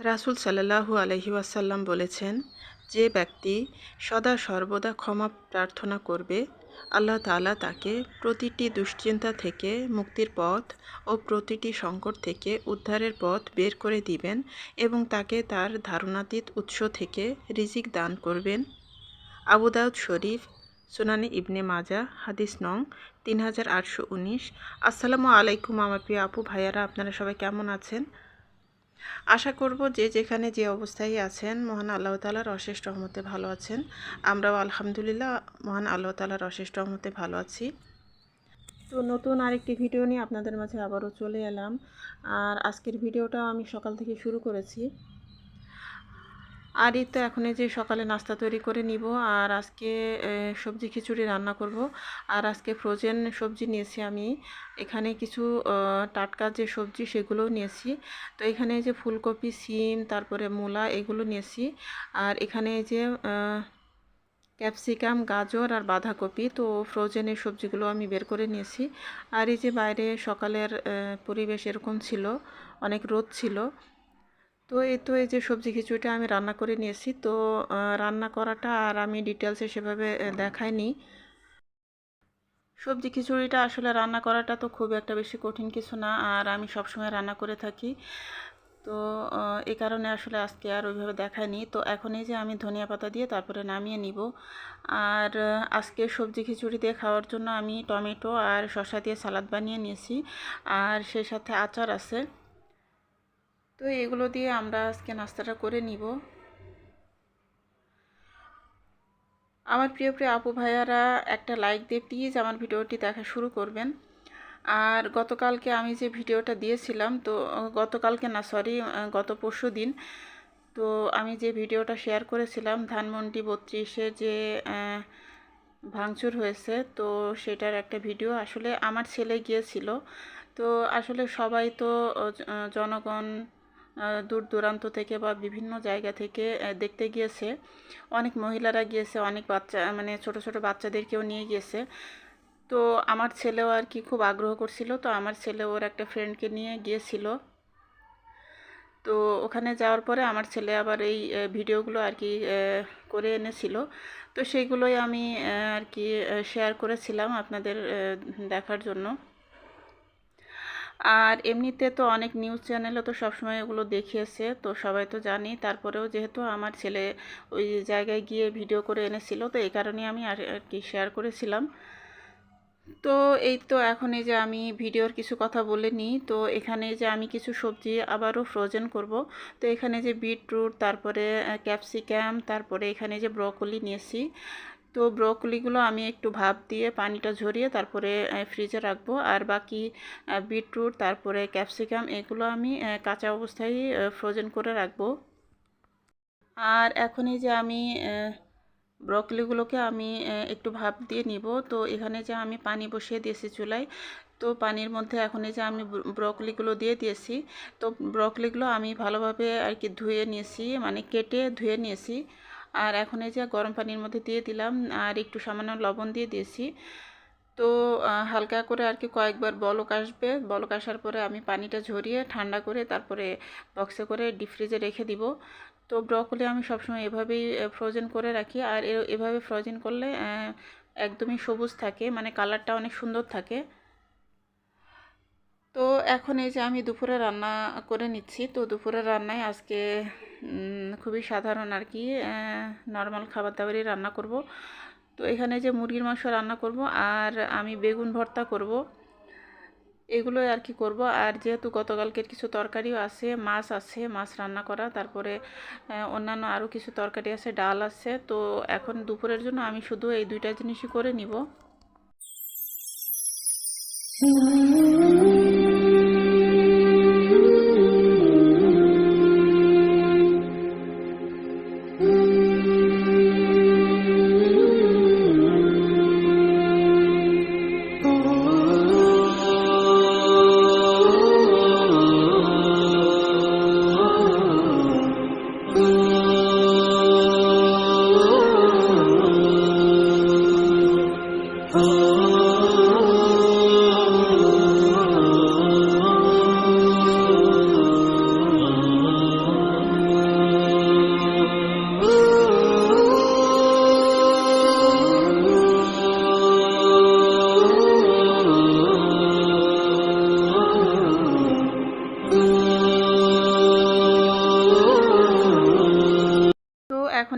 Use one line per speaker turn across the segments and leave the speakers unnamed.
রাসূল সাল্লাল্লাহু আলহি ওয়াসাল্লাম বলেছেন, যে ব্যক্তি সদা সর্বদা ক্ষমা প্রার্থনা করবে, আল্লাহ তাআলা তাকে প্রতিটি দুশ্চিন্তা থেকে মুক্তির পথ ও প্রতিটি সংকট থেকে উদ্ধারের পথ বের করে দিবেন এবং তাকে তার ধারণাতীত উৎস থেকে রিজিক দান করবেন। আবু দাউদ শরীফ, সুনানি ইবনে মাজা, হাদিস নং তিন হাজার আটশো উনিশ। আসসালামু আলাইকুম আমার প্রিয় আপু, ভাইয়ারা, আপনারা সবাই কেমন আছেন? আশা করব যে যেখানে যে অবস্থায় আছেন, মহান আল্লাহ তালার অশেষ রহমতে ভালো আছেন। আমরাও আলহামদুলিল্লাহ মহান আল্লাহ তালার অশেষ রহমতে ভালো আছি। তো নতুন আরেকটি ভিডিও নিয়ে আপনাদের মাঝে আবারও চলে এলাম। আর আজকের ভিডিওটা আমি সকাল থেকে শুরু করেছি। আর এই তো এখন এই যে সকালে নাস্তা তৈরি করে নিব, আর আজকে সবজি খিচুড়ি রান্না করব। আর আজকে ফ্রোজেন সবজি নিয়েছি আমি। এখানে কিছু টাটকা যে সবজি সেগুলোও নিয়েছি। তো এখানে যে ফুলকপি, সিম, তারপরে মূলা এগুলো নিয়েছি। আর এখানে যে ক্যাপসিকাম, গাজর আর বাঁধাকপি, তো ফ্রোজেনের সবজিগুলো আমি বের করে নিয়েছি। আর এই যে বাইরে সকালের পরিবেশ এরকম ছিল, অনেক রোদ ছিল তো এই তো এই যে সবজি খিচুড়িটা আমি রান্না করে নিয়েছি। তো রান্না করাটা আর আমি ডিটেলসে সেভাবে দেখাইনি। সবজি খিচুড়িটা আসলে রান্না করাটা তো খুব একটা বেশি কঠিন কিছু না, আর আমি সবসময় রান্না করে থাকি। তো এই কারণে আসলে আজকে আর ওইভাবে দেখায়নি তো এখন এই যে আমি ধনিয়া পাতা দিয়ে তারপরে নামিয়ে নিব। আর আজকে সবজি খিচুড়ি দিয়ে খাওয়ার জন্য আমি টমেটো আর শসা দিয়ে সালাদ বানিয়ে নিয়েছি। আর সেই সাথে আচার আছে। তো এগুলো দিয়ে আমরা আজকে নাস্তাটা করে নিব। আমার প্রিয় প্রিয় আপু ভাইয়ারা একটা লাইক দিয়ে প্লিজ আমার ভিডিওটি দেখা শুরু করবেন। আর গতকালকে আমি যে ভিডিওটা দিয়েছিলাম, তো গতকালকে না সরি গত পরশু দিন, তো আমি যে ভিডিওটা শেয়ার করেছিলাম, ধানমন্ডি বত্রিশে যে ভাঙচুর হয়েছে, তো সেটার একটা ভিডিও আসলে আমার ছেলে গিয়েছিল। তো আসলে সবাই তো জনগণ দূর দূরান্ত থেকে বা বিভিন্ন জায়গা থেকে দেখতে গিয়েছে। অনেক মহিলারা গিয়েছে, অনেক বাচ্চা মানে ছোট ছোট বাচ্চাদেরকেও নিয়ে গিয়েছে। তো আমার ছেলেও আর কি খুব আগ্রহ করছিল, তো আমার ছেলে ওর একটা ফ্রেন্ডকে নিয়ে গিয়েছিল। তো ওখানে যাওয়ার পরে আমার ছেলে আবার এই ভিডিওগুলো আর কি করে এনেছিল। তো সেইগুলোই আমি আর কি শেয়ার করেছিলাম আপনাদের দেখার জন্য। আর এমনিতে তো অনেক নিউজ চ্যানেলও তো সবসময় ওগুলো দেখিয়েছে, তো সবাই তো জানি তারপরেও যেহেতু আমার ছেলে ওই জায়গায় গিয়ে ভিডিও করে এনেছিল, তো এই কারণেই আমি আর কি শেয়ার করেছিলাম। তো এই তো এখন এই যে আমি ভিডিওর কিছু কথা বলে নিই। তো এখানে যে আমি কিছু সবজি আবারও ফ্রোজেন করব। তো এখানে যে বিটরুট তারপরে ক্যাপসিকাম তারপরে এখানে যে ব্রকলি নিয়েছি। তো ব্রকলিগুলো আমি একটু ভাপ দিয়ে পানিটা ঝরিয়ে তারপরে ফ্রিজে রাখব। আর বাকি বিটরুট, তারপরে ক্যাপসিকাম, এগুলো আমি কাঁচা অবস্থায় ফ্রোজেন করে রাখব। আর এখন এই যে আমি ব্রকলিগুলোকে আমি একটু ভাপ দিয়ে নিব। তো এখানে যে আমি পানি বসিয়ে দিয়েছি চুলায়, তো পানির মধ্যে এখন এই যে আমি ব্রকলিগুলো দিয়ে দিয়েছি, তো ব্রকলিগুলো আমি ভালোভাবে আর কি ধুয়ে নিয়েছি মানে কেটে ধুয়ে নিয়েছি। আর এখন এই যে গরম পানির মধ্যে দিয়ে দিলাম আর একটু সামান্য লবণ দিয়ে দিয়েছি। তো হালকা করে আর কি কয়েকবার বলক আসবে। বলক আসার পরে আমি পানিটা ঝরিয়ে ঠান্ডা করে তারপরে বক্সে করে ডিপ ফ্রিজে রেখে দিব। তো ব্রকলি আমি সবসময় এভাবেই ফ্রোজেন করে রাখি। আর এভাবে ফ্রোজেন করলে একদমই সবুজ থাকে মানে কালারটা অনেক সুন্দর থাকে। তো, এখন এই যে আমি দুপুরে রান্না করে নিচ্ছি। তো, দুপুরের রান্নায় আজকে খুবই সাধারণ আর কি নর্মাল খাবার দাবারই রান্না করব। তো এখানে যে মুরগির মাংস রান্না করব আর আমি বেগুন ভর্তা করব, এগুলোই আর কি করব। আর যেহেতু গতকালকের কিছু তরকারিও আছে, মাছ আছে, মাছ রান্না করা, তারপরে অন্যান্য আরও কিছু তরকারি আছে, ডাল আছে, তো এখন দুপুরের জন্য আমি শুধু এই দুইটা জিনিসই করে নিব।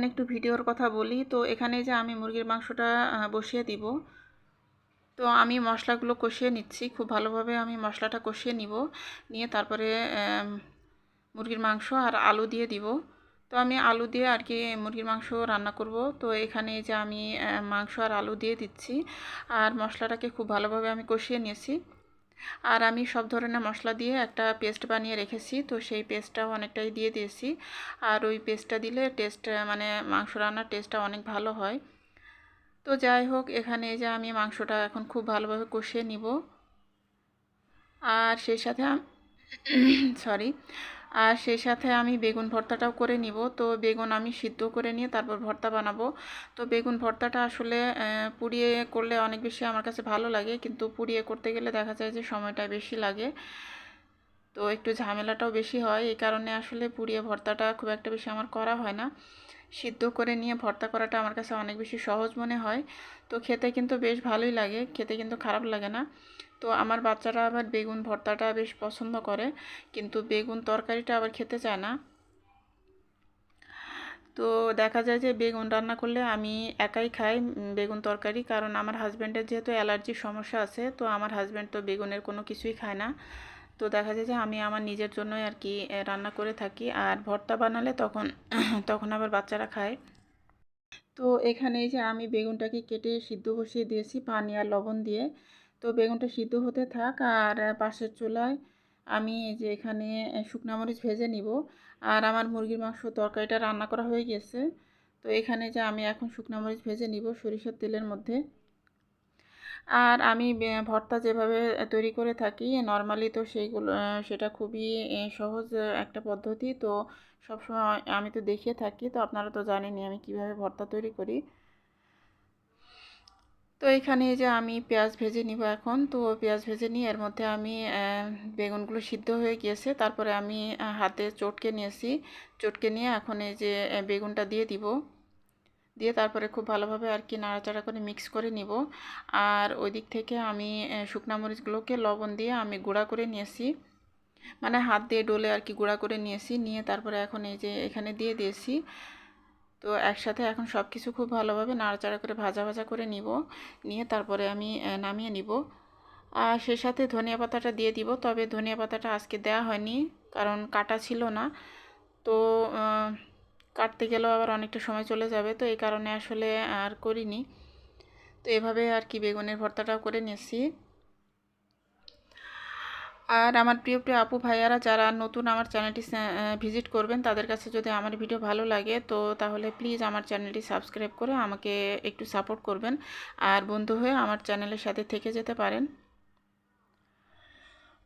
এখন একটু ভিডিওর কথা বলি। তো এখানে যে আমি মুরগির মাংসটা বসিয়ে দিব। তো আমি মশলাগুলো কষিয়ে নিচ্ছি। খুব ভালোভাবে আমি মশলাটা কষিয়ে নিব। নিয়ে তারপরে মুরগির মাংস আর আলু দিয়ে দিব। তো আমি আলু দিয়ে আর কি মুরগির মাংস রান্না করব। তো এখানে যে আমি মাংস আর আলু দিয়ে দিচ্ছি। আর মশলাটাকে খুব ভালোভাবে আমি কষিয়ে নিয়েছি। আর আমি সব ধরনের মশলা দিয়ে একটা পেস্ট বানিয়ে রেখেছি, তো সেই পেস্টটাও অনেকটাই দিয়ে দিয়েছি। আর ওই পেস্টটা দিলে টেস্ট মানে মাংস রান্নার টেস্টটা অনেক ভালো হয়। তো যাই হোক, এখানে যে আমি মাংসটা এখন খুব ভালোভাবে কষিয়ে নিব। আর সেই সাথে সরি আর সেই সাথে আমি বেগুন ভর্তাটাও করে নিব। তো বেগুন আমি সিদ্ধ করে নিয়ে তারপর ভর্তা বানাবো। তো বেগুন ভর্তাটা আসলে পুড়িয়ে করলে অনেক বেশি আমার কাছে ভালো লাগে। কিন্তু পুড়িয়ে করতে গেলে দেখা যায় যে সময়টা বেশি লাগে। তো একটু ঝামেলাটাও বেশি হয়। এই কারণে আসলে পুড়িয়ে ভর্তাটা খুব একটা বেশি আমার করা হয় না। সিদ্ধ করে নিয়ে ভর্তা করাটা আমার কাছে অনেক বেশি সহজ মনে হয়। তো খেতে কিন্তু বেশ ভালোই লাগে, খেতে কিন্তু খারাপ লাগে না। তো আমার বাচ্চারা আবার বেগুন ভর্তাটা বেশ পছন্দ করে, কিন্তু বেগুন তরকারিটা আবার খেতে চায় না। তো দেখা যায় যে বেগুন রান্না করলে আমি একাই খাই বেগুন তরকারি, কারণ আমার হাজব্যান্ডের যেহেতু অ্যালার্জির সমস্যা আছে, তো আমার হাজব্যান্ড তো বেগুনের কোনো কিছুই খায় না। তো দেখা যায় যে আমি আমার নিজের জন্যই আর কি রান্না করে থাকি। আর ভর্তা বানালে তখন তখন আবার বাচ্চারা খায়। তো এখানে যে আমি বেগুনটাকে কেটে সিদ্ধ বসিয়ে দিয়েছি পানি আর লবণ দিয়ে। তো বেগুনটা সিদ্ধ হতে থাক আর পাশের চুলায় আমি যে এখানে শুকনা মরিচ ভেজে নিব। আর আমার মুরগির মাংস তরকারিটা রান্না করা হয়ে গেছে। তো এখানে যে আমি এখন শুকনা মরিচ ভেজে নিব সরিষার তেলের মধ্যে। আর আমি ভর্তা যেভাবে তৈরি করে থাকি নর্মালি তো সেইগুলো সেটা খুবই সহজ একটা পদ্ধতি। তো সবসময় আমি তো দেখিয়ে থাকি, তো আপনারা তো জানেনই আমি কীভাবে ভর্তা তৈরি করি। তো এখানে যে আমি পেঁয়াজ ভেজে নিব এখন, তো পেঁয়াজ ভেজে নিয়ে এর মধ্যে আমি বেগুনগুলো সিদ্ধ হয়ে গিয়েছে। তারপরে আমি হাতে চটকে নিয়েছি। চটকে নিয়ে এখন এই যে বেগুনটা দিয়ে দিব। দিয়ে তারপরে খুব ভালোভাবে আর কি নাড়াচাড়া করে মিক্স করে নিব। আর ওই দিক থেকে আমি শুকনা মরিচগুলোকে লবণ দিয়ে আমি গুঁড়া করে নিয়েছি। মানে হাত দিয়ে ডলে আর কি গুঁড়া করে নিয়েছি। নিয়ে তারপরে এখন এই যে এখানে দিয়ে দিয়েছি। তো একসাথে এখন সব কিছু খুব ভালোভাবে নাড়াচাড়া করে ভাজা ভাজা করে নিব। নিয়ে তারপরে আমি নামিয়ে নিব। আর সেই সাথে ধনিয়া পাতাটা দিয়ে দিব। তবে ধনিয়া পাতাটা আজকে দেওয়া হয়নি, কারণ কাটা ছিল না। তো কাটতে গেলেও আবার অনেকটা সময় চলে যাবে। তো এই কারণে আসলে আর করিনি। তো এভাবে আর কি বেগুনের ভর্তাটাও করে নিয়েছি। আর আমার প্রিয় প্রিয় আপু ভাইয়ারা যারা নতুন আমার চ্যানেলটি ভিজিট করবেন, তাদের কাছে যদি আমার ভিডিও ভালো লাগে, তো তাহলে প্লিজ আমার চ্যানেলটি সাবস্ক্রাইব করে আমাকে একটু সাপোর্ট করবেন। আর বন্ধু হয়ে আমার চ্যানেলের সাথে থেকে যেতে পারেন।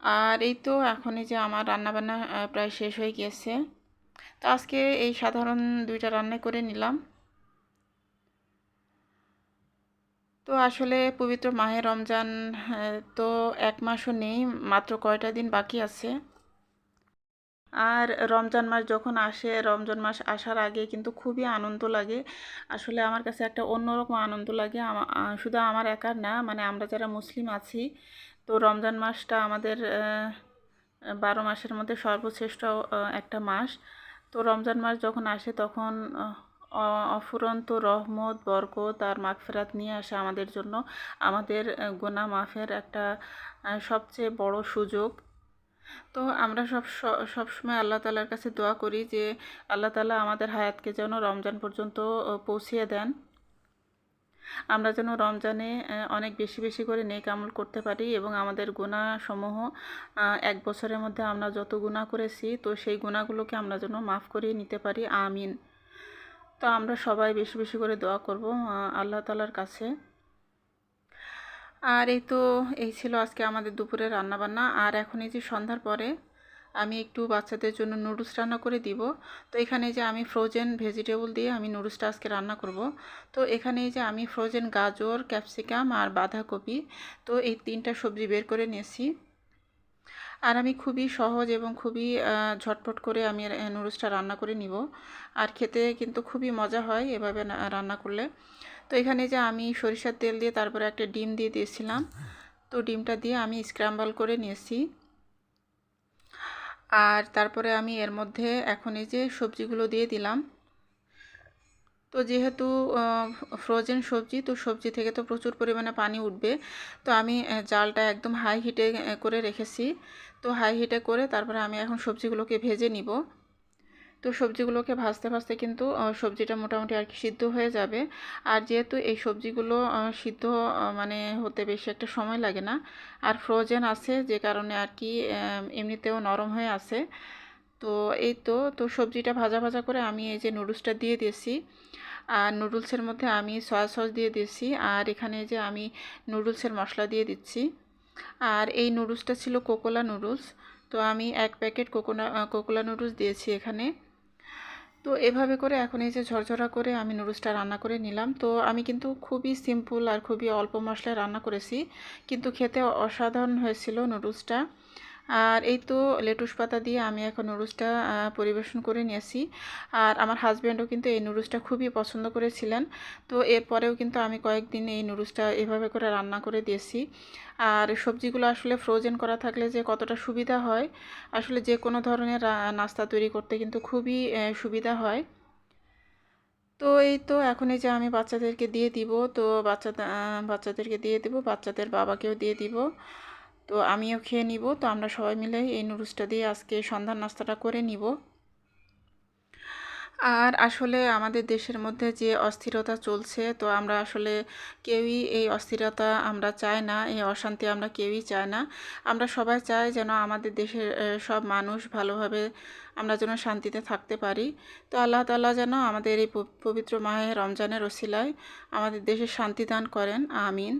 আর এই তো এখনই যে আমার রান্নাবান্না প্রায় শেষ হয়ে গিয়েছে। তো আজকে এই সাধারণ দুইটা রান্না করে নিলাম। তো আসলে পবিত্র মাহে রমজান আহ, তো এক মাসও নেই মাত্র কয়টা দিন বাকি আছে। আর রমজান মাস যখন আসে রমজান মাস আসার আগে কিন্তু খুবই আনন্দ লাগে। আসলে আমার কাছে একটা অন্যরকম আনন্দ লাগে। শুধু আমার একার না মানে আমরা যারা মুসলিম আছি তো রমজান মাসটা আমাদের বারো মাসের মধ্যে সর্বশ্রেষ্ঠ একটা মাস। তো রমজান মাস যখন আসে তখন অফুরন্ত রহমত, বরকত আর মাগফেরাত নিয়ে আসে আমাদের জন্য। আমাদের গোনা মাফের একটা সবচেয়ে বড় সুযোগ। তো আমরা সব সবসময় আল্লাহ তালার কাছে দোয়া করি যে, আল্লাহ তালা আমাদের হায়াতকে যেন রমজান পর্যন্ত পৌঁছিয়ে দেন। আমরা যেন রমজানে অনেক বেশি বেশি করে নেক আমল করতে পারি এবং আমাদের গুণাসমূহ এক বছরের মধ্যে আমরা যত গুণা করেছি, তো সেই গুণাগুলোকে আমরা যেন মাফ করিয়ে নিতে পারি। আমিন। তো আমরা সবাই বেশি বেশি করে দোয়া করব আল্লাহ তালার কাছে। আর এই তো, এই ছিল আজকে আমাদের দুপুরে রান্নাবান্না। আর এখন এই যে সন্ধ্যার পরে আমি একটু বাচ্চাদের জন্য নুডলস রান্না করে দিব। তো এখানে যে আমি ফ্রোজেন ভেজিটেবল দিয়ে আমি নুডলসটা আজকে রান্না করব। তো এখানে যে আমি ফ্রোজেন গাজর ক্যাপসিকাম আর বাঁধাকপি, তো এই তিনটা সবজি বের করে নিয়েছি। আর আমি খুবই সহজ এবং খুবই ঝটপট করে আমি নুডলসটা রান্না করে নিব। আর খেতে কিন্তু খুবই মজা হয় এভাবে রান্না করলে। তো এখানে যে আমি সরিষার তেল দিয়ে তারপরে একটা ডিম দিয়ে দিয়েছিলাম। তো ডিমটা দিয়ে আমি স্ক্র্যাম্বল করে নিয়েছি। আর তারপরে আমি এর মধ্যে এখন এই যে সবজিগুলো দিয়ে দিলাম। তো যেহেতু ফ্রোজেন সবজি, তো সবজি থেকে তো প্রচুর পরিমাণে পানি উঠবে। তো আমি জালটা একদম হাই হিটে করে রেখেছি। তো হাই হিটে করে তারপরে আমি এখন সবজিগুলোকে ভেজে নিব। তো সবজিগুলোকে ভাজতে ভাজতে কিন্তু সবজিটা মোটামুটি আর কি সিদ্ধ হয়ে যাবে। আর যেহেতু এই সবজিগুলো সিদ্ধ মানে হতে বেশি একটা সময় লাগে না, আর ফ্রোজেন আছে যে কারণে আর কি এমনিতেও নরম হয়ে আছে। তো এই তো তো সবজিটা ভাজা ভাজা করে আমি এই যে নুডলসটা দিয়ে দিয়েছি। আর নুডলসের মধ্যে আমি সয়া সস দিয়ে দিয়েছি। আর এখানে যে আমি নুডলসের মশলা দিয়ে দিচ্ছি। আর এই নুডলসটা ছিল কোকোলা নুডলস। তো আমি এক প্যাকেট কোকোনা কোকোলা নুডলস দিয়েছি এখানে। তো এভাবে করে এখন এই যে ঝরঝরা করে আমি নুডলসটা রান্না করে নিলাম। তো আমি কিন্তু খুবই সিম্পল আর খুবই অল্প মশলায় রান্না করেছি। কিন্তু খেতে অসাধারণ হয়েছিল নুডলসটা। আর এই তো লেটুস পাতা দিয়ে আমি এখন নুডলসটা পরিবেশন করে নিয়েছি। আর আমার হাজব্যান্ডও কিন্তু এই নুডলসটা খুবই পছন্দ করেছিলেন। তো এরপরেও কিন্তু আমি কয়েকদিন এই নুডলসটা এভাবে করে রান্না করে দিয়েছি। আর সবজিগুলো আসলে ফ্রোজেন করা থাকলে যে কতটা সুবিধা হয়, আসলে যে কোনো ধরনের নাস্তা তৈরি করতে কিন্তু খুবই সুবিধা হয়। তো এই তো এখন এই যে আমি বাচ্চাদেরকে দিয়ে দিব, তো বাচ্চা বাচ্চাদেরকে দিয়ে দিব, বাচ্চাদের বাবাকেও দিয়ে দিব। তো আমিও খেয়ে নিব। তো আমরা সবাই মিলে এই নুডলসটা দিয়ে আজকে সন্ধ্যার নাস্তাটা করে নিব। আর আসলে আমাদের দেশের মধ্যে যে অস্থিরতা চলছে, তো আমরা আসলে কেউই এই অস্থিরতা আমরা চাই না, এই অশান্তি আমরা কেউই চাই না। আমরা সবাই চাই যেন আমাদের দেশের সব মানুষ ভালোভাবে আমরা যেন শান্তিতে থাকতে পারি। তো আল্লাহ তাআলা যেন আমাদের এই পবিত্র মাহে রমজানের ওসিলায় আমাদের দেশে শান্তি দান করেন। আমিন।